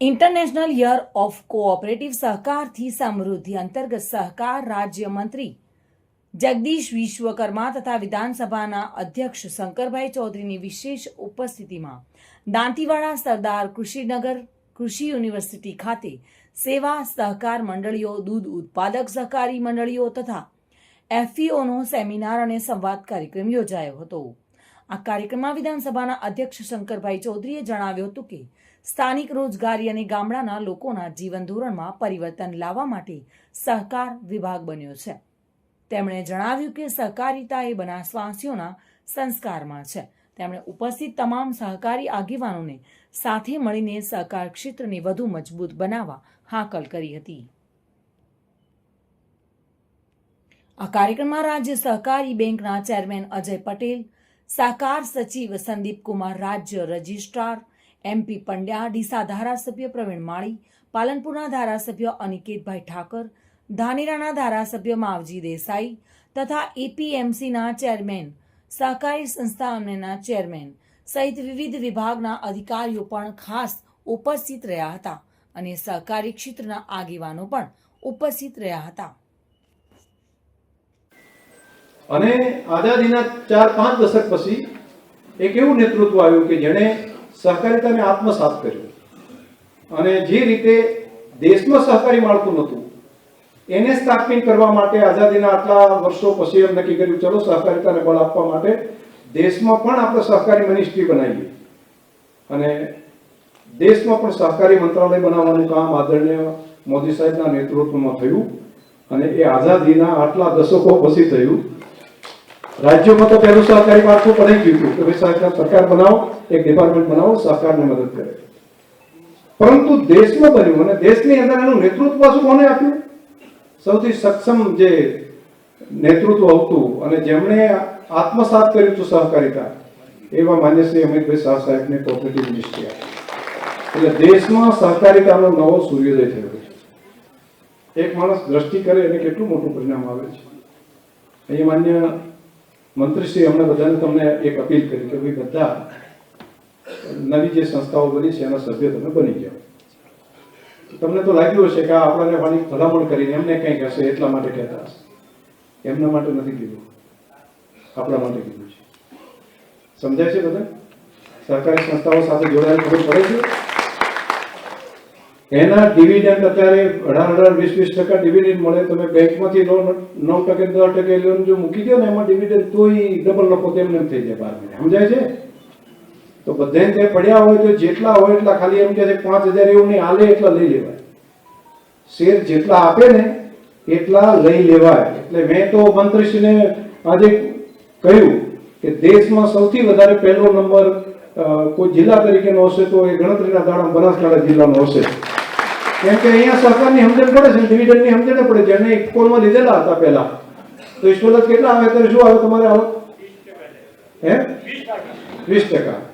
International year of cooperative સહકારથી સમૃદ્ધિ અંતર્ગત સહકાર રાજ્ય મંત્રી જગદીશ વિશ્વકર્મા તથા વિધાનસભાના અધ્યક્ષ શંકરભાઈ ચૌધરીની વિશેષ ઉપસ્થિતિમાં દાંતીવાડા સરદાર કૃષિનગર કૃષિ યુનિવર્સિટી ખાતે સેવા સહકાર મંડળીઓ, દૂધ ઉત્પાદક સહકારી મંડળીઓ તથા એફપીઓનો સેમિનાર અને સંવાદ કાર્યક્રમ યોજાયો હતો. આ કાર્યક્રમમાં વિધાનસભાના અધ્યક્ષ શંકરભાઈ ચૌધરીએ જણાવ્યું હતું કે સ્થાનિક રોજગારી અને ગામડાના લોકોના જીવન ધોરણમાં પરિવર્તન લાવવા માટે સહકાર વિભાગ બન્યો છે. તેમણે જણાવ્યું કે સહકારિતા એ બનાસવાસીઓના સંસ્કારમાં છે. તેમણે ઉપસ્થિત તમામ સહકારી આગેવાનોને સાથે મળીને સહકાર ક્ષેત્રને વધુ મજબૂત બનાવવા હાકલ કરી હતી. આ કાર્યક્રમમાં રાજ્ય સહકારી બેંકના ચેરમેન અજય પટેલ સહકાર સચિવ સંદીપ કુમાર રાજ્ય રજિસ્ટ્રાર એમપી પંડ્યા, ડીસા ધારાસભ્ય પ્રવીણ માળી, પાલનપુરના ધારાસભ્ય અનિકેતભાઈ ઠાકર, ધાનેરાના ધારાસભ્ય માવજી દેસાઈ તથા એપીએમસીના ચેરમેન, સહકારી સંસ્થાઓના ચેરમેન સહિત વિવિધ વિભાગના અધિકારીઓ પણ ખાસ ઉપસ્થિત રહ્યા હતા અને સહકારી ક્ષેત્રના આગેવાનો પણ ઉપસ્થિત રહ્યા હતા. અને આઝાદીના ચાર પાંચ દશક પછી એક એવું નેતૃત્વ આવ્યું કે જેણે સહકારિતાને આત્મસાત કર્યું. અને જે રીતે દેશમાં સહકારી માળખું નહોતું, એને સ્થાપિત કરવા માટે આઝાદીના આટલા વર્ષો પછી એમ નક્કી કર્યું, ચલો, સહકારિતાને બળ આપવા માટે દેશમાં પણ આપણે સહકારી મિનિસ્ટ્રી બનાવીએ. અને દેશમાં પણ સહકારી મંત્રાલય બનાવવાનું કામ આદરણીય મોદી સાહેબના નેતૃત્વમાં થયું અને એ આઝાદીના આટલા દશકો પછી થયું. રાજ્યોમાં તો પહેલું સહકારી માળખું પણ ગયું હતું. કે ભાઈ સહકાર સરકાર બનાવો, એક ડિપાર્ટમેન્ટ બનાવો સહકારને મદદ કરે. પરંતુ દેશમાં બન્યું અને દેશની અંદર એનું નેતૃત્વ શું કોને આપ્યું? સૌથી સક્ષમ જે નેતૃત્વ હતું અને જેમણે આત્મસાત કર્યું હતું સહકારિતા, એવા માન્ય શ્રી અમિતભાઈ શાહ સાહેબને કોઓપરેટિવ મિનિસ્ટ્રી એટલે દેશમાં સહકારિતાનો નવો સૂર્યોદય થયો છે. એક માણસ દ્રષ્ટિ કરે એને કેટલું મોટું પરિણામ આવે છે. અહીંયા માન્ય મંત્રીશ્રી હમણાં બધાને તમને એક અપીલ કરી કે ભાઈ બધા નવી જે સંસ્થાઓ બની છે, એના સભ્ય તમે બની જાઓ. તમને તો લાગ્યું હશે કે આપણને વાણી ભલામણ કરીને એમને કંઈક હશે એટલા માટે કહેતા હશે. એમના માટે નથી કીધું. આપણા માટે કીધું છે. સમજાય છે બધા? સરકારી સંસ્થાઓ સાથે જોડાયેલ ખબર પડે છે? એના ડિવિડન્ડ અત્યારે અઢાર અઢાર, વીસ વીસ ટકા ડિવિડન્ડ મળે. તમે બેંકમાંથી લોન નવ ટકે, દસ ટકે લોન જો મૂકી દો ને, એમાં ડિવિડન્ડ તોય ડબલ નફો તેમને થઈ જાય બાર સમજાય છે? તો બધાને તે પડ્યા હોય તો જેટલા હોય એટલા ખાલી એમ કે છે પાંચ હજાર એવું નહીં આલે એટલા લઈ લેવાય. શેર જેટલા આપે ને, એટલા લઈ લેવાય. એટલે મેં તો મંત્રીશ્રીને આજે કહ્યું કે દેશમાં સૌથી વધારે પહેલો નંબર કોઈ જિલ્લા તરીકેનો હશે તો એ ગણતરીના દાડા બનાસકાંઠા જિલ્લાનો હશે. કેમ કે અહીંયા સરકારની સમજણ પડે છે ડિવિડન્ડની સમજણ પડે છે. એને કોલમાં લીધેલા હતા પહેલા. તો ઇસ્ટોલત કેટલા આવે ત્યારે શું આવે તમારે આવો? હે? વીસ ટકા.